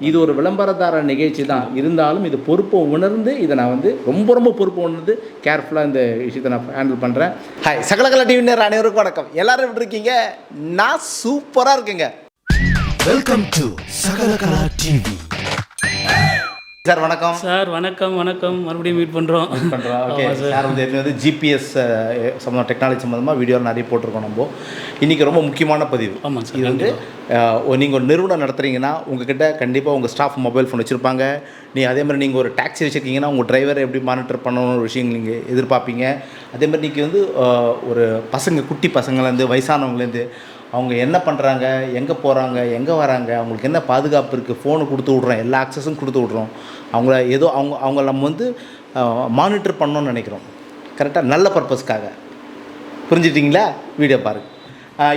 இது ஒரு விளம்பரதார நிகழ்ச்சி தான் இருந்தாலும் இது பொறுப்பை உணர்ந்து இதை நான் வந்து ரொம்ப ரொம்ப பொறுப்பை உணர்ந்து கேர்ஃபுல்லாக இந்த விஷயத்தை நான் ஹேண்டில் பண்ணுறேன் ஹாய் சகலகல டிவி நேர் அனைவருக்கும் வணக்கம். எல்லாரும் எப்படி இருக்கீங்க? நான் சூப்பராக இருக்கேங்க. Welcome to Sakalakala TV sir வணக்கம். சார் வணக்கம் வணக்கம். மறுபடியும் மீட் பண்ணுறோம் பண்ணுறோம் ஓகே சார். வந்து வந்து ஜிபிஎஸ் சம்மந்தம் டெக்னாலஜி சம்மந்தமாக வீடியோ நிறைய போட்டிருக்கோம் நம்ம. இன்றைக்கி ரொம்ப முக்கியமான பதிவு. ஆமாம் சார், இது வந்து நீங்கள் ஒரு நிறுவனம் நடத்துறீங்கன்னா உங்ககிட்ட கண்டிப்பாக உங்கள் ஸ்டாஃப் மொபைல் ஃபோன் வச்சுருப்பாங்க. நீ அதே மாதிரி நீங்கள் ஒரு டாக்ஸி வச்சுருக்கீங்கன்னா உங்கள் டிரைவரை எப்படி மானிட்டர் பண்ணணும்னு ஒரு விஷயம் நீங்கள் எதிர்பார்ப்பீங்க. அதே மாதிரி நீங்கள் வந்து ஒரு பசங்க குட்டி பசங்கள்லேருந்து வயசானவங்கலேருந்து அவங்க என்ன பண்ணுறாங்க எங்கே போகிறாங்க எங்கே வராங்க அவங்களுக்கு என்ன பாதுகாப்பு இருக்குது ஃபோனு கொடுத்து விட்றோம் எல்லா ஆக்சஸும் கொடுத்து விட்றோம். அவங்கள ஏதோ அவங்க அவங்க நம்ம வந்து மானிட்டர் பண்ணணும்னு நினைக்கிறோம். கரெக்டாக நல்ல பர்பஸ்க்காக புரிஞ்சுட்டிங்களா வீடியோ பாருங்க.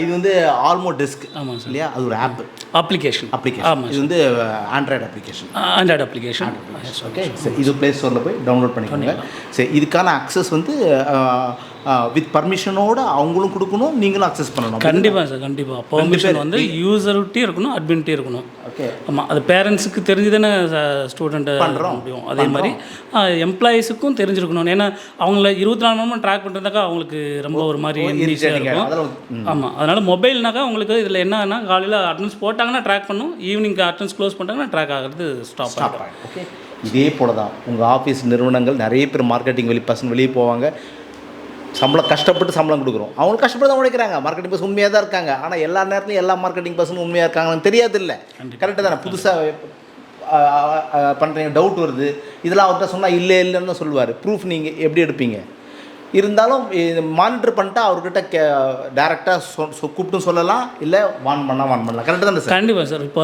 இது வந்து ஆல்மோ டெஸ்க் ஆமாம் இல்லையா? அது ஒரு ஆப் அப்ளிகேஷன் அப்ளிகேஷன் ஆமாம் இது வந்து Android application Android application okay சரி இது ப்ளே ஸ்டோரில் போய் டவுன்லோட் பண்ணிக்கோங்க. சரி இதுக்கான அக்சஸ் வந்து வித் பர்மிஷனோட அவங்களும் கொடுக்கணும் நீங்களும் அக்சஸ் பண்ணணும். கண்டிப்பாக சார் கண்டிப்பாக பெர்மிஷன் வந்து யூசர்கிட்டே இருக்கணும் அட்மின்ட்டே இருக்கணும். ஓகே ஆமாம் அது பேரண்ட்ஸுக்கு தெரிஞ்சு தானே ஸ்டூடெண்ட்டு பண்றோம். முடியும். அதே மாதிரி எம்ப்ளாயீஸுக்கும் தெரிஞ்சிருக்கணும். ஏன்னா அவங்கள இருபத்தி நாலு மணி நேரம் ட்ராக் பண்ணுறதாக்கா அவங்களுக்கு ரொம்ப ஒரு மாதிரி இருக்கும். ஆமாம் அதனால் மொபைல்னாக்கா உங்களுக்கு இதில் என்னன்னா காலையில் அட்டன்ஸ் போட்டாங்கன்னா ட்ராக் பண்ணும் ஈவினிங் அட்டன்ஸ் க்ளோஸ் பண்ணிட்டாங்கன்னா ட்ராக் ஆகிறது ஸ்டாப் ஆகிடும் ஓகே இதே போல தான் உங்கள் ஆஃபீஸ் நிறுவனங்கள் நிறைய பேர் மார்க்கெட்டிங் வெளி பசங்க வெளியே போவாங்க. சம்பளம் கஷ்டப்பட்டு சம்பளம் கொடுக்குறோம். அவங்க கஷ்டப்பட்டு தான் உழைக்கிறாங்க. மார்க்கெட்டிங் பர்சன் உண்மையாக தான் இருக்காங்க. ஆனால் எல்லா நேரத்துலையும் எல்லா மார்க்கெட்டிங் பர்சன் உண்மையாக இருக்காங்கன்னு தெரியாது இல்லை கரெக்டாக தானே? புதுசாக பண்ணுறீங்க டவுட் வருது. இதெல்லாம் அவர்கிட்ட சொன்னால் இல்லை இல்லைன்னு சொல்லுவார். ப்ரூஃப் நீங்கள் எப்படி எடுப்பீங்க? இருந்தாலும் மானிட்டர் பண்ணிட்டா அவர்கிட்ட கே டேரெக்டாக சொ கூப்பிட்டும் சொல்லலாம். இல்லை வான் பண்ணால் வான் பண்ணலாம். கரெக்டாக தானே சார் கண்டிப்பாக சார் இப்போ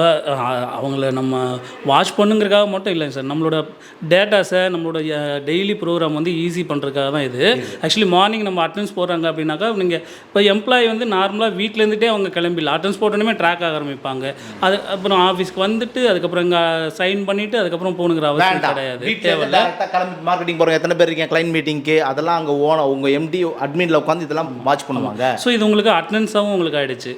அவங்கள நம்ம வாட்ச் பண்ணுங்கிறதுக்காக மட்டும் இல்லைங்க சார் நம்மளோட டேட்டாஸை நம்மளோட டெய்லி ப்ரோக்ராம் வந்து ஈஸி பண்ணுறதுக்காக தான் இது. ஆக்சுவலி மார்னிங் நம்ம அட்டன்ஸ் போடுறாங்க அப்படின்னாக்கா நீங்கள் இப்போ எம்ப்ளாயி வந்து நார்மலாக வீட்டிலேருந்துட்டே அவங்க கிளம்பிடலாம் அட்டன்ஸ் போட்டோன்னே ட்ராக் ஆக ஆரம்பிப்பாங்க. அது அப்புறம் ஆஃபீஸ்க்கு வந்துட்டு அதுக்கப்புறம் இங்கே சைன் பண்ணிவிட்டு அதுக்கப்புறம் போகணுங்கிற அவசியம் கிடையாது. கிளம்பி மார்க்கெட்டிங் போகிறவங்க எத்தனை பேர் இருக்கீங்க? கிளைண்ட் மீட்டிங்க்கு அதெல்லாம் அங்கே ஓன உங்கள் எம்டி அட்மினில் உட்காந்து இதெல்லாம் வாட்ச் பண்ணுவாங்க. ஸோ இது உங்களுக்கு அட்டனன்ஸாகவும் உங்களுக்கு ஆயிடுச்சு.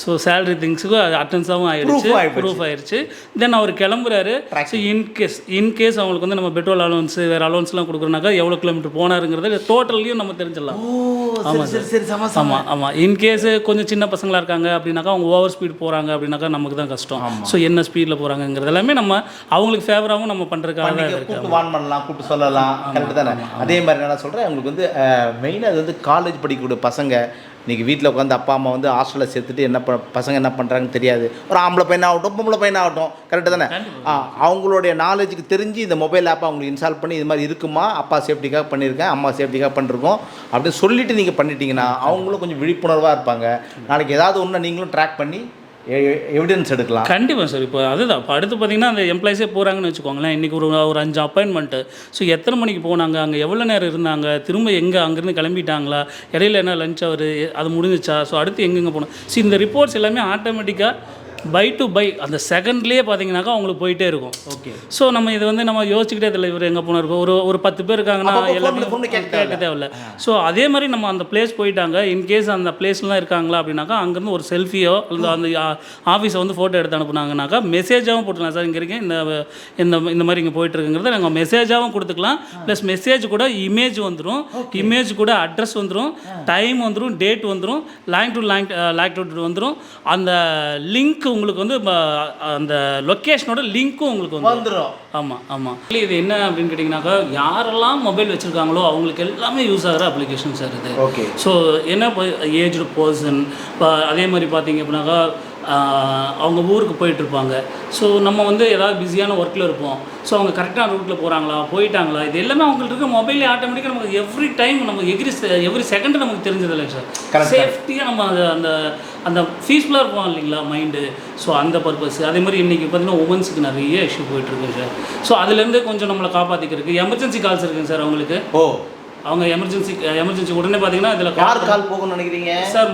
ஸோ சேலரி திங்ஸுக்கும் அது அட்டன்ஸாகவும் ஆயிடுச்சு. ப்ரூஃப் ஆயிடுச்சு. தென் அவர் கிளம்புறாரு. ஸோ இன்கேஸ் இன்கேஸ் அவங்களுக்கு வந்து நம்ம பெட்ரோல் அலவன்ஸ் வேறு அலவன்ஸ்லாம் கொடுக்குறோனாக்கா எவ்வளோ கிலோமீட்டர் போனாருங்கிறது டோட்டல்லையும் நம்ம தெரிஞ்சிடலாம். ஆமாம் சரி சரி சம ஆமாம் ஆமாம் இன்கேஸ் கொஞ்சம் சின்ன பசங்களாக இருக்காங்க அப்படின்னாக்கா அவங்க ஓவர் ஸ்பீட் போகிறாங்க அப்படின்னாக்கா நமக்கு தான் கஷ்டம். ஸோ என்ன ஸ்பீடில் போகிறாங்கங்கிறது எல்லாமே நம்ம அவங்களுக்கு ஃபேவராகவும் நம்ம பண்ணுறதுக்காக கூப்பிட்டு வான் பண்ணலாம் கூப்பிட்டு சொல்லலாம். கரெக்டு தானே? அதே மாதிரி நான் சொல்கிறேன் உங்களுக்கு வந்து மெயினாக அது வந்து காலேஜ் படிக்கக்கூடிய பசங்க இன்றைக்கி வீட்டில் உட்காந்து அப்பா அம்மா வந்து ஹாஸ்டலில் சேர்த்துட்டு என்ன ப பசங்க என்ன பண்ணுறாங்கன்னு தெரியாது. ஒரு ஆம்பளை பையன் ஆகட்டும் பொம்பளை பையன் ஆகட்டும். கரெக்டு தானே? அவங்களுடைய நாலேஜுக்கு தெரிஞ்சு இந்த மொபைல் ஆப்பை அவங்களுக்கு இன்ஸ்டால் பண்ணி இது மாதிரி இருக்குமா? அப்பா சேஃப்டிக்காக பண்ணியிருக்கேன் அம்மா சேஃப்டிக்காக பண்ணிருக்கோம். அப்படின்னு சொல்லிட்டு நீங்கள் பண்ணிட்டீங்கன்னா அவங்களும் கொஞ்சம் விழிப்புணர்வாக இருப்பாங்க. நாளைக்கு ஏதாவது ஒன்று நீங்களும் ட்ராக் பண்ணி எவிடன்ஸ் எடுக்கலாம். கண்டிப்பாக சார். இப்போ அதுதான். இப்போ அடுத்து பார்த்தீங்கன்னா அந்த எம்ப்ளாயிஸே போகிறாங்கன்னு வச்சுக்கோங்களேன். இன்றைக்கி ஒரு ஒரு அஞ்சு அப்பாயின்மெண்ட்டு ஸோ எத்தனை மணிக்கு போனாங்க? அங்கே எவ்வளோ நேரம் இருந்தாங்க? திரும்ப எங்கே? அங்கேருந்து கிளம்பிட்டாங்களா? இடையில என்ன லஞ்ச் அவர் அது முடிஞ்சிச்சா? ஸோ அடுத்து எங்கெங்கே போகணும்? ஸோ இந்த ரிப்போர்ட்ஸ் எல்லாமே ஆட்டோமேட்டிக்காக பை டு பை அந்த செகண்ட்லேயே பார்த்தீங்கன்னாக்கா அவங்களுக்கு போயிட்டே இருக்கும். ஓகே ஸோ நம்ம இது வந்து நம்ம யோசிச்சுக்கிட்டே இல்லை இவர் எங்கே போனார். ஒரு ஒரு பத்து பேர் இருக்காங்கன்னா எல்லாமே கேட்க தேவையில்ல. ஸோ அதே மாதிரி நம்ம அந்த பிளேஸ் போயிட்டாங்க. இன்கேஸ் அந்த பிளேஸ்லாம் இருக்காங்களா அப்படின்னாக்கா அங்கேருந்து ஒரு செல்ஃபியோ அல்லது அந்த ஆஃபீஸை வந்து ஃபோட்டோ எடுத்து அனுப்புனாங்கனாக்கா மெசேஜாகவும் போட்டுக்கலாம். சார் இங்கே இருக்கேன். இந்த இந்த இந்த மாதிரி இங்கே போயிட்டு இருக்குங்கிறத நாங்கள் மெசேஜாகவும் கொடுத்துக்கலாம். ப்ளஸ் மெசேஜ் கூட இமேஜ் வந்துடும் இமேஜ் கூட அட்ரஸ் வந்துடும் டைம் வந்துடும் டேட் வந்துடும் line to line like to வந்துடும் அந்த லிங்க் உங்களுக்கு வந்து அந்த லொக்கேஷனோட லிங்க்கும் உங்களுக்கு வந்து வந்துடும் ஆமாம் ஆமாம் இது என்ன அப்படின்னு கேட்டிங்கனாக்கா யாரெல்லாம் மொபைல் வச்சுருக்காங்களோ அவங்களுக்கு எல்லாமே யூஸ் ஆகிற அப்ளிகேஷன் சார் இது. ஓகே ஸோ என்ன ஏஜ்டு பர்சன் இப்போ அதே மாதிரி பார்த்தீங்க அப்படின்னாக்கா அவங்க ஊருக்கு போயிட்டுருப்பாங்க. ஸோ நம்ம வந்து ஏதாவது பிஸியான ஒர்க்கில் இருப்போம். ஸோ அவங்க கரெக்டான ரூட்டில் போகிறாங்களா போயிட்டாங்களா? இது எல்லாமே அவங்களுக்கு இருக்க மொபைலே ஆட்டோமேட்டிக்காக நமக்கு எவ்ரி டைம் நமக்கு எவ்ரி எவ்ரி செகண்ட் நமக்கு தெரிஞ்சது இல்லை சார். சேஃப்டியாக நம்ம அது அந்த அந்த பீஸ்ஃபுல்லாக இருப்போம் இல்லைங்களா மைண்டு ஸோ அந்த பர்பஸ் அதே மாதிரி இன்றைக்கி பார்த்தீங்கன்னா உமன்ஸுக்கு நிறைய இஷ்யூ போயிட்டுருக்கு சார் ஸோ அதுலேருந்து கொஞ்சம் நம்மளை காப்பாற்றிக்கிறதுக்கு எமர்ஜென்சி கால்ஸ் இருக்குங்க சார் அவங்களுக்கு. ஓ. அவங்க எமர்ஜென்சி எமர்ஜென்சி உடனே பார்த்தீங்கன்னா இதில் யார் கால் போகும்னு நினைக்கிறீங்க? சார்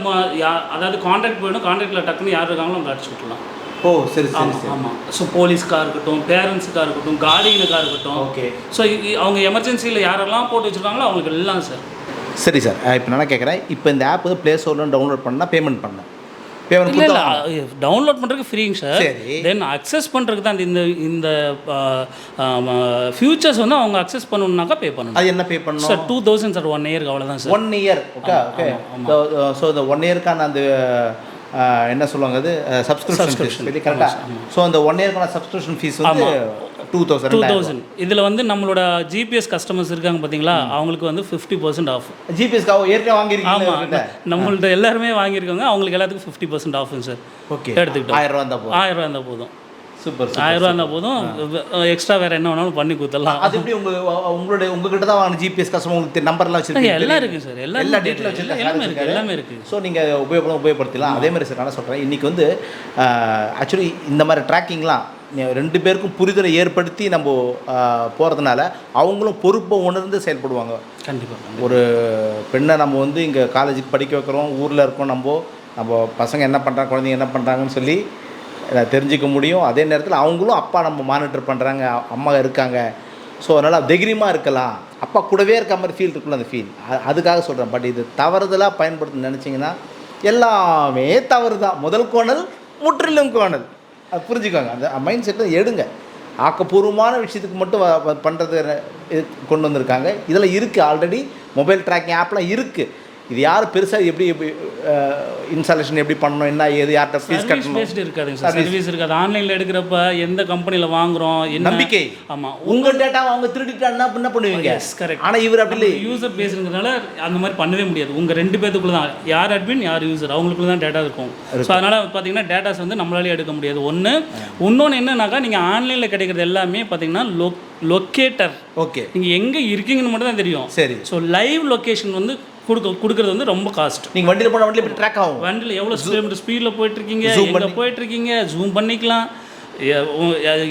அதாவது கான்டாக்ட் போயிடும் கான்டாக்டில் டக்குன்னு யார் இருக்காங்களோ அவங்க அடிச்சு விட்டுலாம் ஓ சரி சரி ஆமாம் ஸோ போலீஸ்க்காக இருக்கட்டும் பேரண்ட்ஸுக்காக இருக்கட்டும் கார்டியனுக்காக இருக்கட்டும். ஓகே. ஸோ அவங்க எமர்ஜென்சியில் யாரெல்லாம் போட்டு வச்சுருக்காங்களோ அவங்களுக்கு எல்லாம் சார். சரி சார். இப்போ நான் கேட்குறேன் இப்போ இந்த ஆப் வந்து ப்ளே ஸ்டோரில் டவுன்லோட் பண்ணால் பேமெண்ட் பண்ணேன் இல்லை கொடுத்தா இல்லை டவுன்லோட் பண்ணுறதுக்கு ஃப்ரீங்க சார். தென் அக்சஸ் பண்ணுறதுக்கு தான் இந்த இந்த ஃபியூச்சர்ஸ் வந்து அவங்க அக்சஸ் பண்ணணுன்னாக்கா பே பண்ணணும். அது என்ன பே பண்ணணும்? Sir two thousand sir one இயருக்கு அவ்வளோதான் sir one year okay okay so இந்த ஒன் இயர்க்கான அந்த என்ன சொல்லுவாங்க அது? சப்ஸ்கிரிப்ஷன் கரெக்டாக ஸோ அந்த ஒன் இயர்க்கான சப்ஸ்கிரிப்ஷன் ஃபீஸ் வந்து டூ டூ தௌசண்ட் தௌசண்ட் இதில் வந்து நம்மளோட ஜிபிஎஸ் கஸ்டமர்ஸ் இருக்காங்க பார்த்தீங்களா அவங்களுக்கு வந்து ஃபிஃப்டி பர்சன்ட் ஆஃப் ஜிபிஎஸ்க்கு ஏற்கனவே வாங்கியிருக்கீங்க ஆமாம் நம்மள்ட்ட எல்லாருமே வாங்கியிருக்காங்க. அவங்களுக்கு எல்லாத்துக்கும் ஃபிஃப்டி பர்சன்ட் ஆஃபுங்க சார் ஓகே எடுத்துக்கிட்டோம். ஆயிரம் ரூபா இருந்தால் போதும். ஆயிரம் ரூபா இருந்தால் போதும். சூப்பர் ஆயிரம் ரூபா இருந்தால் போதும். எக்ஸ்ட்ரா வேறு என்ன வேணாலும் பண்ணி கொடுத்துடலாம். அது எப்படி உங்க உங்களுடைய உங்ககிட்ட தான் வாங்கின ஜிபிஎஸ் கஸ்டமர் உங்களுக்கு நம்பர்லாம் வச்சிருக்கீங்க எல்லாம் இருக்குது சார் எல்லாம் எல்லா டீட்டெயில் எல்லாமே இருக்குது. எல்லாமே இருக்குது ஸோ நீங்கள் உபயோகப்படும் உபயோகப்படுத்தலாம் அதே மாதிரி சார் நான் சொல்கிறேன் இன்றைக்கி வந்து ஆக்சுவலி இந்த மாதிரி ட்ராக்கிங்லாம் ரெண்டு பேருக்கும் புரிதலை ஏற்படுத்தி நம்ம போகிறதுனால அவங்களும் பொறுப்பை உணர்ந்து செயல்படுவாங்க. கண்டிப்பாக ஒரு பெண்ணை நம்ம வந்து இங்கே காலேஜுக்கு படிக்க வைக்கிறோம். ஊரில் இருக்கோம் நம்ம. நம்ம பசங்க என்ன பண்ணுறாங்க குழந்தைங்க என்ன பண்ணுறாங்கன்னு சொல்லி தெரிஞ்சுக்க முடியும். அதே நேரத்தில் அவங்களும் அப்பா நம்ம மானிட்டர் பண்ணுறாங்க அம்மா இருக்காங்க. ஸோ அதனால் தைரியமாக இருக்கலாம். அப்பா கூடவே இருக்க மாதிரி ஃபீல் இருக்குல்ல அந்த ஃபீல் அதுக்காக சொல்கிறேன் பட் இது தவறுதலாக பயன்படுத்த நினச்சிங்கன்னா எல்லாமே தவறு தான் முதல் கோணல் முற்றிலும் கோணல். அது புரிஞ்சுக்கோங்க. அந்த மைண்ட் செட்டை எடுங்க. ஆக்கப்பூர்வமான விஷயத்துக்கு மட்டும் பண்ணுறது கொண்டு வந்திருக்காங்க. இதில் இருக்குது ஆல்ரெடி மொபைல் ட்ராக்கிங் ஆப்லாம் இருக்குது இது யார் பெருசாக எப்படி எப்படி இன்ஸ்டாலேஷன் எப்படி பண்ணணும் என்ன ஏது யார்கிட்ட ஃபீஸ் கட்டணும்? பேஸ்டு இருக்காதுங்க சார் சர்வீஸ் இருக்காது. ஆன்லைனில் எடுக்கிறப்ப எந்த கம்பெனியில் வாங்குறோம் என்ன? நம்பிக்கை. ஆமாம் உங்கள் டேட்டா அவங்க திருடிட்டாங்கன்னா என்ன பண்ணுவீங்க? கரெக்ட் ஆனால் இவர் அப்படி யூசர் பேசுறதுனால அந்த மாதிரி பண்ணவே முடியாது. உங்கள் ரெண்டு பேத்துக்குள்ள தான். யார் அட்மின் யார் யூசர் அவங்களுக்குள்ள தான் டேட்டா இருக்கும். ஸோ அதனால் பார்த்தீங்கன்னா டேட்டாஸ் வந்து நம்மளாலே எடுக்க முடியாது. ஒன்று இன்னொன்று என்னன்னாக்கா நீங்கள் ஆன்லைனில் கிடைக்கிறது எல்லாமே பார்த்தீங்கன்னா லொ லொக்கேட்டர் ஓகே நீங்கள் எங்கே இருக்கீங்கன்னு மட்டும் தான் தெரியும். சரி. ஸோ லைவ் லொக்கேஷன் வந்து கொடுக்க கொடுக்கறது வந்து ரொம்ப காஸ்ட் நீங்கள் வண்டியில் போன வண்டியில் ட்ராக் ஆகும்? வண்டியில் எவ்வளோ கிலோமீட்டர் ஸ்பீடில் போயிட்டுருக்கீங்க? எங்கே போயிட்டுருக்கீங்க? ஜூம் பண்ணிக்கலாம்.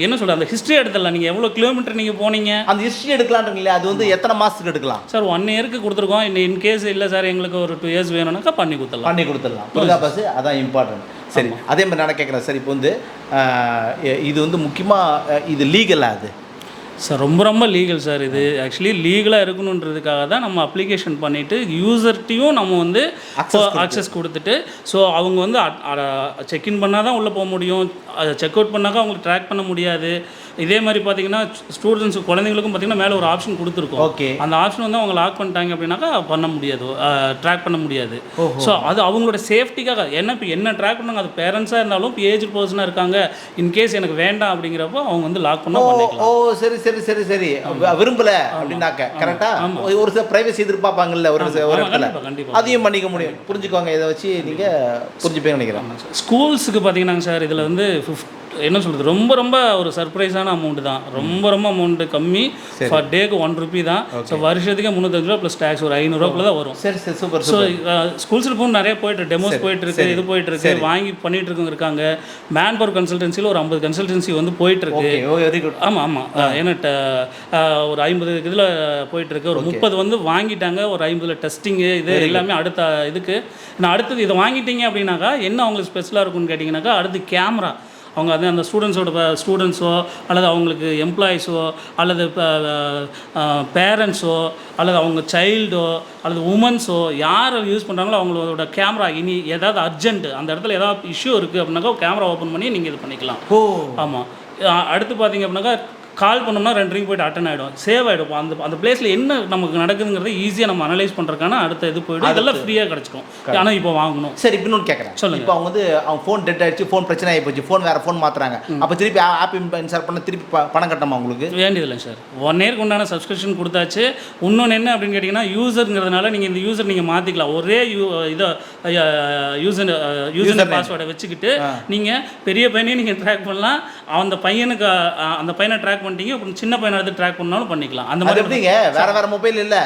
என்ன சொல்கிறது அந்த ஹிஸ்ட்ரி எடுத்துடலாம். நீங்கள் எவ்வளோ கிலோமீட்டர் நீங்கள் போனீங்க? அந்த ஹிஸ்ட்ரி எடுக்கலான்றீங்களே அது வந்து எத்தனை மாதத்துக்கு எடுக்கலாம்? சார் ஒன் இயருக்கு கொடுத்துருக்கோம். இன்னும் இன்கேஸ் இல்லை சார் எங்களுக்கு ஒரு டூ இயர்ஸ் வேணும்னாக்கா பண்ணி கொடுத்துடலாம். பண்ணி கொடுத்துடலாம். புரிதா பஸ் அதான் இம்பார்ட்டன்ட் சரி அதே மாதிரி நான் கேட்குறேன் சார் இப்போ வந்து இது வந்து முக்கியமாக இது லீகலா அது? சார் ரொம்ப ரொம்ப லீகல் சார் இது. ஆக்சுவலி லீகலாக இருக்கணுன்றதுக்காக தான் நம்ம அப்ளிகேஷன் பண்ணிவிட்டு யூசர்ட்டையும் நம்ம வந்து அக்சஸ் கொடுத்துட்டு. ஸோ அவங்க வந்து செக்இன் பண்ணால் தான் உள்ளே போக முடியும். செக் அவுட் பண்ணாக்கா அவங்களுக்கு ட்ராக் பண்ண முடியாது. இதே மாதிரி பார்த்தீங்கன்னா ஸ்டூடெண்ட்ஸ் குழந்தைங்களுக்கும் பார்த்தீங்கன்னா மேலே ஒரு ஆப்ஷன் கொடுத்துருக்கோம். ஓகே. அந்த ஆப்ஷன் வந்து அவங்க லாக் பண்ணிட்டாங்க அப்படின்னாக்கா பண்ண முடியாது. ட்ராக் பண்ண முடியாது. ஸோ அது அவங்களோட சேஃப்டிக்காக என்ன இப்போ என்ன ட்ராக் பண்ணாங்க? அது பேரண்ட்ஸாக இருந்தாலும் இப்போ ஏஜ் பர்சனாக இருக்காங்க. இன்கேஸ் எனக்கு வேண்டாம் அப்படிங்கிறப்போ அவங்க வந்து லாக் பண்ண ஓ சரி சரி சரி சரி. விரும்பல அப்படின்னாக்க கரெக்டா ஒரு சில பிரைவசி எதிர்பார்ப்பாங்கல்ல ஒரு ஒரு இடத்துல. அதையும் பண்ணிக்க முடியும். புரிஞ்சுக்கோங்க இதை வச்சு நீங்க புரிஞ்சுப்பீங்க நினைக்கிறேன். ஸ்கூல்ஸுக்கு பார்த்தீங்கன்னாங்க சார். இதில் வந்து ஃபிஃப்ட் என்ன சொல்கிறது ரொம்ப ரொம்ப ஒரு சர்ப்ரைஸான அமௌண்ட் தான். ரொம்ப ரொம்ப அமௌண்ட்டு கம்மி. ஃபார் டேக்கு ஒன் ருபி தான். ஸோ வருஷத்துக்கு முந்நூத்தஞ்சு ரூபா ப்ளஸ் டேக்ஸ் ஒரு ஐநூறுரூவாக்குள்ள தான் வரும். சரி சரி சூப்பர் ஸோ ஸ்கூல்ஸில் போகும் நிறைய போயிட்டு டெமோஸ் போயிட்டு இருக்கு இது போயிட்டு இருக்கு வாங்கி பண்ணிட்டு இருக்கவங்க இருக்காங்க. மேன் பவர் கன்சல்டன்சியில் ஒரு ஐம்பது கன்சல்டன்சி வந்து போயிட்டு இருக்கு. ஓகே ஓ வெரி குட் ஆமாம் ஆமாம் ஏன்னா ஒரு ஐம்பது இதில் போயிட்டுருக்கு ஒரு முப்பது வந்து வாங்கிட்டாங்க ஒரு ஐம்பதுல டெஸ்டிங்கு இது எல்லாமே அடுத்த இதுக்கு. நான் அடுத்தது இதை வாங்கிட்டீங்க அப்படின்னாக்கா என்ன அவங்களுக்கு ஸ்பெஷலாக இருக்கும்னு கேட்டிங்கனாக்கா அடுத்து கேமரா அவங்க வந்து அந்த ஸ்டூடெண்ட்ஸோட ஸ்டூடெண்ட்ஸோ அல்லது அவங்களுக்கு எம்ப்ளாயிஸோ அல்லது பேரண்ட்ஸோ அல்லது அவங்க சைல்டோ அல்லது உமன்ஸோ யார் யூஸ் பண்ணுறாங்களோ அவங்களோட கேமரா இனி ஏதாவது அர்ஜென்ட் அந்த இடத்துல ஏதாவது இஷ்யூ இருக்குது அப்படின்னாக்கா கேமரா ஓப்பன் பண்ணி நீங்கள் இது பண்ணிக்கலாம். ஓ. ஆமாம் அடுத்து பார்த்தீங்க அப்படின்னாக்கா கால் பண்ணோம்னா ரெண்டு ரிங் போயிட்டு அட்டன் ஆகிடும் சேவ் ஆகிடும் அந்த அந்த பிளேஸில் என்ன நமக்கு நடக்குதுங்கிறத ஈஸியாக நம்ம அனலைஸ் பண்ணுறதுக்கான அடுத்த இது போயிடும். இதெல்லாம் ஃப்ரீயாக கிடச்சிக்கும். ஆனால் இப்போ வாங்கணும். சரி இப்போ இன்னொன்று கேட்குறேன் சொல்லுங்க. இப்போ அவங்க வந்து அவங்க ஃபோன் டெட் ஆயிடுச்சு ஃபோன் பிரச்சனை ஆகி போச்சு ஃபோன் வேற ஃபோன் மாத்துறாங்க. அப்போ திருப்பி ஆப் இன்ஸ்டால் பண்ண திருப்பி பணம் கட்டணுமா உங்களுக்கு? வேண்டியதில்லை சார் ஒன் இயர்க்கு உண்டான சப்ஸ்கிரிப்ஷன் கொடுத்தாச்சு. இன்னொன்று என்ன அப்படின்னு கேட்டிங்கன்னா யூசருங்கிறதுனால நீங்கள் இந்த யூசர் நீங்கள் மாற்றிக்கலாம் ஒரே யூ இதை யூசர் யூசர் பாஸ்வேர்டை வச்சுக்கிட்டு நீங்கள் பெரிய பையனையும் நீங்கள் ட்ராக் பண்ணலாம். அந்த பையனுக்கு அந்த பையனை ட்ராக் பண்ணிட்டீங்க அப்புறம் சின்ன பையனை எடுத்து ட்ராக் பண்ணாலும் பண்ணிக்கலாம். அந்த மாதிரி எப்படிங்க? வேற வேற மொபைல் இல்ல?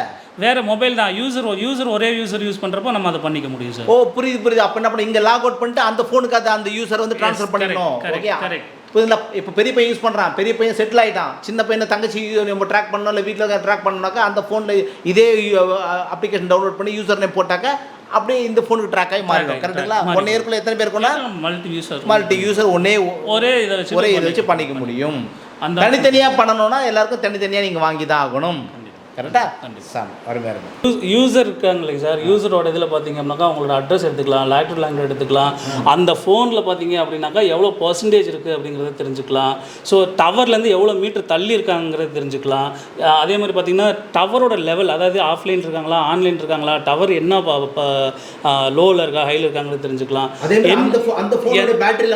வேற மொபைல் தான். யூசர் யூசர் ஒரே யூசர் யூஸ் பண்ணுறப்போ நம்ம அதை பண்ணிக்க முடியும் சார் ஓ புரியுது புரியுது. அப்ப என்ன பண்ண இங்க லாக் அவுட் பண்ணிட்டு அந்த ஃபோனுக்கு அது அந்த யூசர் வந்து ட்ரான்ஸ்ஃபர் பண்ணிடணும் correct. புரியுதுங்களா இப்போ பெரிய பையன் யூஸ் பண்றான். பெரிய பையன் செட்டில் ஆயிட்டான். சின்ன பையனை தங்கச்சி நம்ம ட்ராக் பண்ணணும் இல்லை வீட்டில் ட்ராக் பண்ணோம்னாக்கா அந்த ஃபோனில் இதே அப்ளிகேஷன் டவுன்லோட் பண்ணி யூசர் நேம் போட்டாக்க அப்படியே இந்த ஃபோனுக்கு ட்ராக் ஆகி மாறிடும். கரெக்டுங்களா correct. ஒன் இயர்க்குள்ள எத்தனை பேர் இருக்கும்னா மல்டி யூசர் மல்டி யூசர் ஒன்னே ஒரே இதை வச்சு ஒரே இதை வச்சு பண்ணிக்க முடியும். அந்த தனித்தனியா பண்ணணும்னா எல்லாருக்கும் தனித்தனியா நீங்க வாங்கி தான் ஆகணும். கரெக்டாக சாம் அருமையாக இருக்கும் யூசர் இருக்காங்க இல்லைங்க சார். யூசரோட இதில் பார்த்தீங்க அப்படின்னாக்கா அவங்களோட அட்ரஸ் எடுத்துக்கலாம் லேட்டர் லேங்குவேஜ் எடுத்துக்கலாம். அந்த ஃபோனில் பார்த்தீங்க அப்படின்னாக்கா எவ்வளோ பர்சன்டேஜ் இருக்குது அப்படிங்கிறத தெரிஞ்சுக்கலாம். ஸோ டவர்லேருந்து எவ்வளோ மீட்டர் தள்ளி இருக்காங்கிறத தெரிஞ்சுக்கலாம். அதே மாதிரி பார்த்தீங்கன்னா டவரோட லெவல் அதாவது ஆஃப்லைன் இருக்காங்களா ஆன்லைன் இருக்காங்களா டவர் என்ன லோவில் இருக்கா ஹையில் இருக்காங்கிறத தெரிஞ்சுக்கலாம். பேட்டரி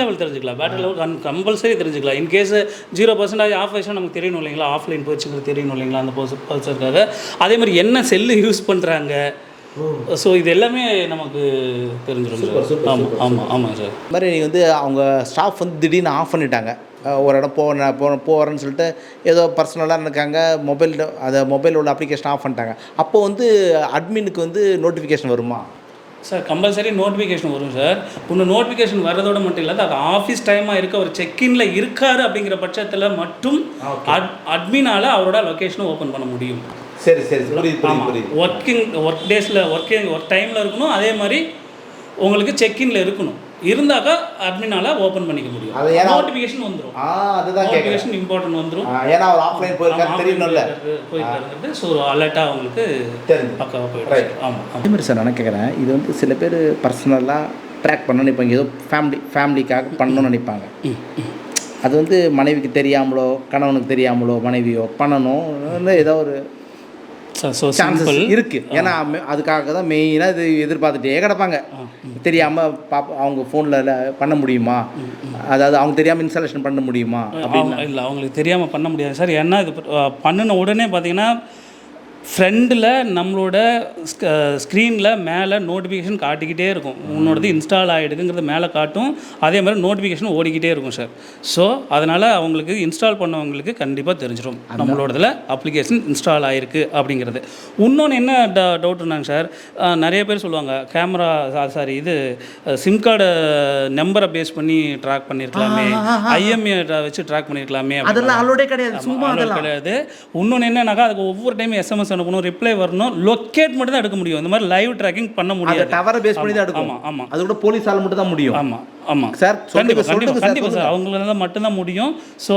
லெவல் தெரிஞ்சுக்கலாம். பேட்டரி லெவல் கம்பல்சரி தெரிஞ்சுக்கலாம். In case zero percentage off ஆயிடுச்சுன்னா நமக்கு தெரியணும் இல்லைங்களா? ஆஃப்லைன் போச்சுங்கிறது தெரியணும் இல்லைங்களா? அந்த பர்சனுக்காக அதே மாதிரி என்ன செல்லு யூஸ் பண்ணுறாங்க ஸோ இது எல்லாமே நமக்கு தெரிஞ்சிடும் ஆமாம் ஆமாம் ஆமாம் சார் இந்த மாதிரி நீங்கள் வந்து அவங்க ஸ்டாஃப் வந்து திடீர்னு ஆஃப் பண்ணிட்டாங்க. ஒரு இடம் போன போ போகிறேன்னு சொல்லிட்டு ஏதோ பர்சனலாக இருக்காங்க மொபைல் அதை மொபைல் உள்ள அப்ளிகேஷன் ஆஃப் பண்ணிட்டாங்க. அப்போ வந்து அட்மினுக்கு வந்து நோட்டிஃபிகேஷன் வருமா? சார் கம்பல்சரி நோட்டிஃபிகேஷன் வரும் சார். இன்னும் நோட்டிஃபிகேஷன் வர்றதோட மட்டும் இல்லை அது ஆஃபீஸ் டைமாக இருக்க ஒரு செக்இனில் இருக்காரு அப்படிங்கிற பட்சத்தில் மட்டும் அட் அட்மினால் அவரோட லொக்கேஷனை ஓப்பன் பண்ண முடியும். சரி சரி புரியுது ஒர்க்கிங் ஒர்க் டேஸில் ஒர்க்கிங் ஒர்க் டைமில் இருக்கணும். அதே மாதிரி உங்களுக்கு செக்இனில் இருக்கணும். இருந்தாக்கா அட்மினால் ஓப்பன் பண்ணிக்க முடியும். அது ஏன்னா- நோட்டிஃபிகேஷன் வந்துடும் ஆ அதுதான் நோட்டிஃபிகேஷன் இம்பார்ட்டன்ட் வந்துடும் ஏன்னா அவர் ஆஃப்லைன் போயிருக்காரு தெரியணும்ல போயிட்டு ஸோ அலர்ட்டாக அவங்களுக்கு தெரிஞ்சு பக்காவாக Right. போயிடுச்சு ஆமாம் அதே மாதிரி சார் நான் கேட்குறேன் இது வந்து சில பேர் பர்சனலாக ட்ராக் பண்ண நினைப்பாங்க. ஏதோ ஃபேமிலி ஃபேமிலிக்காக பண்ணணும்னு நினைப்பாங்க. அது வந்து மனைவிக்கு தெரியாமலோ கணவனுக்கு தெரியாமலோ மனைவியோ பண்ணணும். இல்லை ஏதோ ஒரு சான்சஸ் இருக்கு. ஏன்னா அதுக்காக தான் மெயினாக இது எதிர்பார்த்துட்டே கிடப்பாங்க. தெரியாமல் பாப்ப அவங்க ஃபோனில் பண்ண முடியுமா? அதாவது அவங்க தெரியாமல் இன்ஸ்டாலேஷன் பண்ண முடியுமா? அவங்க இல்லை அவங்களுக்கு தெரியாமல் பண்ண முடியாது. சார் ஏன்னா இது பண்ணின உடனே பார்த்தீங்கன்னா ஃப்ரண்டில் நம்மளோட ஸ்க்ரீனில் மேலே நோட்டிஃபிகேஷன் காட்டிக்கிட்டே இருக்கும். உன்னோடது இன்ஸ்டால் ஆகிடுக்குங்கிறது மேலே காட்டும். அதே மாதிரி நோட்டிஃபிகேஷன் ஓடிக்கிட்டே இருக்கும் சார் ஸோ அதனால் அவங்களுக்கு இன்ஸ்டால் பண்ணவங்களுக்கு கண்டிப்பாக தெரிஞ்சிடும் நம்மளோடதில் அப்ளிகேஷன் இன்ஸ்டால் ஆகிருக்கு அப்படிங்கிறது. இன்னொன்று என்ன ட டவுட்னாங்க சார் நிறைய பேர் சொல்லுவாங்க கேமரா சாரி இது சிம் கார்டு நம்பரை பேஸ் பண்ணி ட்ராக் பண்ணியிருக்கலாமே ஐஎம்ஏ வச்சு ட்ராக் பண்ணியிருக்கலாமே. அதெல்லாம் கிடையாது கிடையாது. இன்னொன்று என்னன்னாக்கா அதுக்கு ஒவ்வொரு டைம் எஸ்எம்எஸ் அனுப்பணும் ரிப்ளை வரணும் லொக்கேட் மட்டும் தான் எடுக்க முடியும். இந்த மாதிரி லைவ் ட்ராக்கிங் பண்ண முடியாது. டவரை பேஸ் பண்ணி தான் எடுக்கும் ஆமாம் ஆமாம் அது கூட போலீஸால் மட்டும் தான் முடியும். ஆமாம் ஆமாம் சார் கண்டிப்பாக கண்டிப்பாக சார் கண்டிப்பாக சார் அவங்களால மட்டும்தான் முடியும். ஸோ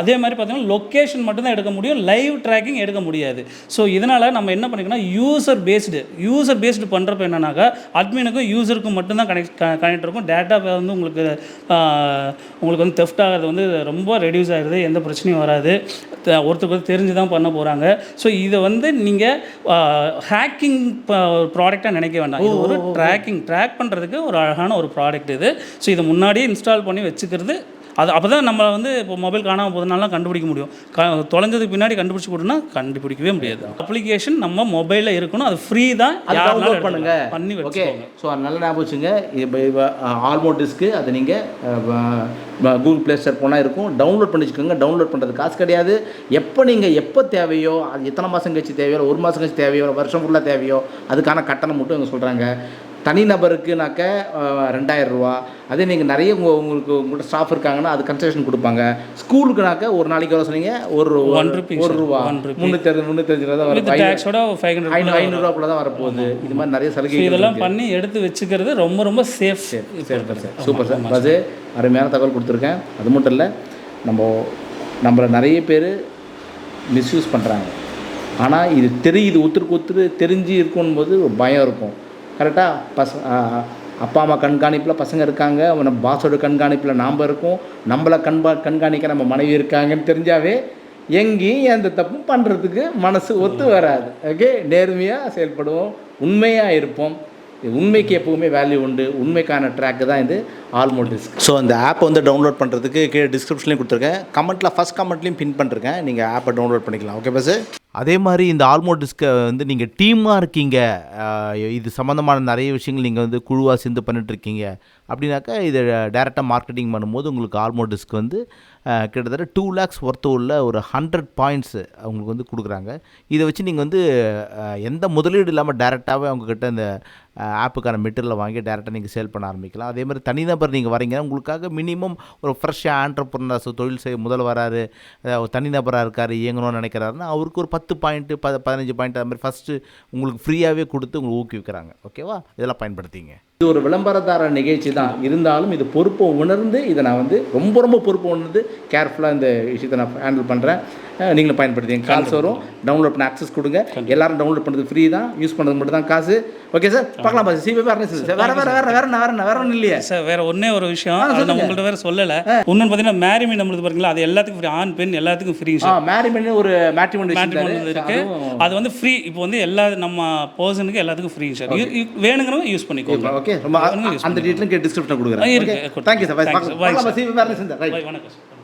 அதே மாதிரி பார்த்தீங்கன்னா லொக்கேஷன் மட்டும்தான் எடுக்க முடியும். லைவ் ட்ராக்கிங் எடுக்க முடியாது. ஸோ இதனால் நம்ம என்ன பண்ணிக்கணும் யூசர் பேஸ்டு யூசர் பேஸ்டு பண்ணுறப்ப என்னன்னாக்கா அட்மினுக்கும் யூசருக்கும் மட்டும்தான் கனெக்ட் கனெக்ட் இருக்கும். டேட்டா வந்து உங்களுக்கு உங்களுக்கு வந்து தெஃப்ட் ஆகிறது வந்து ரொம்ப ரெடியூஸ் ஆகிடுது எந்த பிரச்சனையும் வராது. ஒருத்தருக்கு ஒருத்தர் தெரிஞ்சு தான் பண்ண போகிறாங்க ஸோ இதை வந்து நீங்கள் ஹேக்கிங் ப்ராடக்டாக நினைக்க வேண்டாம். இது ஒரு ட்ராக்கிங் ட்ராக் பண்ணுறதுக்கு ஒரு அழகான ஒரு ப்ராடக்ட் இது. ஸோ இதை முன்னாடியே இன்ஸ்டால் பண்ணி வச்சுக்கிறது அது அப்போ தான் நம்ம வந்து இப்போ மொபைல் காணாமல் போதுனாலாம் கண்டுபிடிக்க முடியும். க தொலைஞ்சதுக்கு பின்னாடி கண்டுபிடிச்சி கொடுனா கண்டுபிடிக்கவே முடியாது. அப்ளிகேஷன் நம்ம மொபைலில் இருக்கணும். அது ஃப்ரீ தான் டவுன்லோட் பண்ணுங்க. பண்ணி ஓகே ஸோ நல்ல ஞாபகம் வச்சுங்க. இப்போ ஆல்மோ டிஸ்க்கு அது நீங்கள் கூகுள் ப்ளே ஸ்டோர் போனால் இருக்கும். டவுன்லோட் பண்ணி வச்சுக்கோங்க. டவுன்லோட் பண்ணுறது காசு கிடையாது. எப்போ நீங்கள் எப்போ தேவையோ அது எத்தனை மாதம் கழிச்சு தேவையோ ஒரு மாதம் கழிச்சு தேவையோ வருஷம் ஃபுல்லாக தேவையோ அதுக்கான கட்டணம் மட்டும் இவங்க சொல்கிறாங்க தனிநபருக்குனாக்க அஹ், ரெண்டாயிரம் ரூபா அதே நீங்கள் நிறைய உங்க- உங்களுக்கு உங்கள்கிட்ட ஸ்டாஃப் இருக்காங்கன்னா அது கன்செஷன் கொடுப்பாங்க. ஸ்கூலுக்குனாக்க ஒரு நாளைக்கு எவ்வளோ சொன்னீங்க? ஒரு ரூபா One rupee, ஒரு. ரூபா. முந்நூற்றி முந்நூற்றஞ்சு ரூபா தான் ஐநூறு ஐநூறுரூவாக்குள்ள தான் வரப்போகுது. இது மாதிரி நிறைய ஸோ சலுகைகள் இதெல்லாம். பண்ணி எடுத்து வச்சுக்கிறது ரொம்ப ரொம்ப சேஃப் சரி சார் சூப்பர் சார் பஸ் அருமையான தகவல் கொடுத்துருக்கேன். அது மட்டும் இல்லை நம்ம நம்மளை நிறைய பேர் மிஸ்யூஸ் பண்ணுறாங்க ஆனால் இது தெரியுது ஒத்துருக்கு ஒத்துரு தெரிஞ்சு இருக்கும் போது ஒரு பயம் இருக்கும். கரெக்டாக பச அப்பா அம்மா கண்காணிப்பில் பசங்க இருக்காங்க. அவனை பாஸோட கண்காணிப்பில் நாம் இருக்கோம். நம்மளை கண்பா கண்காணிக்க நம்ம மனைவி இருக்காங்கன்னு தெரிஞ்சாவே எங்கேயும் எந்த தப்பும் பண்ணுறதுக்கு மனசு ஒத்து வராது. ஓகே? நேர்மையாக செயல்படுவோம். உண்மையாக இருப்போம். உண்மைக்கு எப்பவுமே வேல்யூ உண்டு. உண்மைக்கான ட்ராக்கு தான் இது ஆல்மோட்டிஸ்க் ஸோ அந்த ஆப்பை வந்து டவுன்லோட் பண்ணுறதுக்கு கீழே டிஸ்கிரிப்ஷன்லையும் கொடுத்துருக்கேன். கமெண்ட்டில் ஃபஸ்ட் கமெண்ட்லையும் பின் பண்ணிருக்கேன். நீங்கள் ஆப்பை டவுன்லோட் பண்ணிக்கலாம். ஓகே பஸ் அதே மாதிரி இந்த ஆல்மோ டிஸ்கை வந்து நீங்கள் டீமாக இருக்கீங்க. இது சம்மந்தமான நிறைய விஷயங்கள் நீங்கள் வந்து குழுவாக சேர்ந்து பண்ணிட்டு இருக்கீங்க. அப்படின்னாக்கா இதை டேரெக்டாக மார்க்கெட்டிங் பண்ணும்போது உங்களுக்கு ஆல்மோ டிஸ்க் வந்து கிட்டத்தட்ட டூ லேக்ஸ் ஒர்த்து உள்ள ஒரு ஹண்ட்ரட் பாயிண்ட்ஸ் அவங்களுக்கு வந்து கொடுக்குறாங்க. இதை வச்சு நீங்கள் வந்து எந்த முதலீடு இல்லாமல் டேரெக்டாகவே அவங்கக்கிட்ட இந்த ஆப்புக்கான மெட்டீரியலை வாங்கி டேரெக்டாக நீங்கள் சேல் பண்ண ஆரம்பிக்கலாம். அதே மாதிரி தனிநபர் நீங்கள் வரீங்கன்னா உங்களுக்காக மினிமம் ஒரு ஃப்ரெஷ்ஷாக ஆண்டர்பிரினர்ஸ் தொழில் செய்ய முதல் வராரு ஒரு தனிநபராக இருக்கார் இயங்கணும்னு நினைக்கிறாருன்னா அவருக்கு ஒரு பத்து பாயிண்ட்டு ப பதினஞ்சு பாயிண்ட் அது மாதிரி ஃபஸ்ட்டு உங்களுக்கு ஃப்ரீயாகவே கொடுத்து உங்களுக்கு ஊக்குவிக்கிறாங்க. ஓகேவா இதெல்லாம் பயன்படுத்திங்க. இது ஒரு விளம்பரதார நிகழ்ச்சி தான் இருந்தாலும் இது பொறுப்பை உணர்ந்து இதை நான் வந்து ரொம்ப ரொம்ப பொறுப்பு உணர்ந்து கேர்ஃபுல்லாக இந்த விஷயத்தை நான் ஹேண்டில் பண்ணுறேன் நீங்களும் பயன்படுத்திங்க கால்ஸ் வரும். டவுன்லோட் பண்ண ஆக்சஸ் கொடுங்க. எல்லாரும் டவுன்லோட் பண்ணுறது ஃப்ரீ தான். யூஸ் பண்ணுறது மட்டும் தான் காசு. ஓகே சார் பார்க்கலாம் பாஸ். சிபி வேறு சார் வேறு வேறு வேறு வேறு வேறு வேறு ஒன்றும் இல்லையே. சார் வேற ஒண்ணே ஒரு விஷயம். நான் உங்கள்ட்ட வேற சொல்லலை. இன்னொன்று பார்த்தீங்கன்னா மேரிமி நம்மளுக்கு பாருங்களா அது எல்லாத்துக்கும் ஃப்ரீ ஆண் பெண் எல்லாத்துக்கும் ஃப்ரீ சார் மேரிமன் ஒரு மேட்ரிமோனி மேட்ரிமோனி இருக்கு. அது வந்து ஃப்ரீ இப்போ வந்து எல்லா நம்ம பர்சனுக்கு எல்லாத்துக்கும் ஃப்ரீ சார் வேணுங்கிறவங்க யூஸ் பண்ணிக்கோங்க. ஓகே ரொம்ப அந்த டீட்டெயிலும் டிஸ்கிரிப்ஷன் கொடுக்குறேன். இருக்கு, தேங்க்யூ சார் வேறு ரைட் Bye, வணக்கம் சார்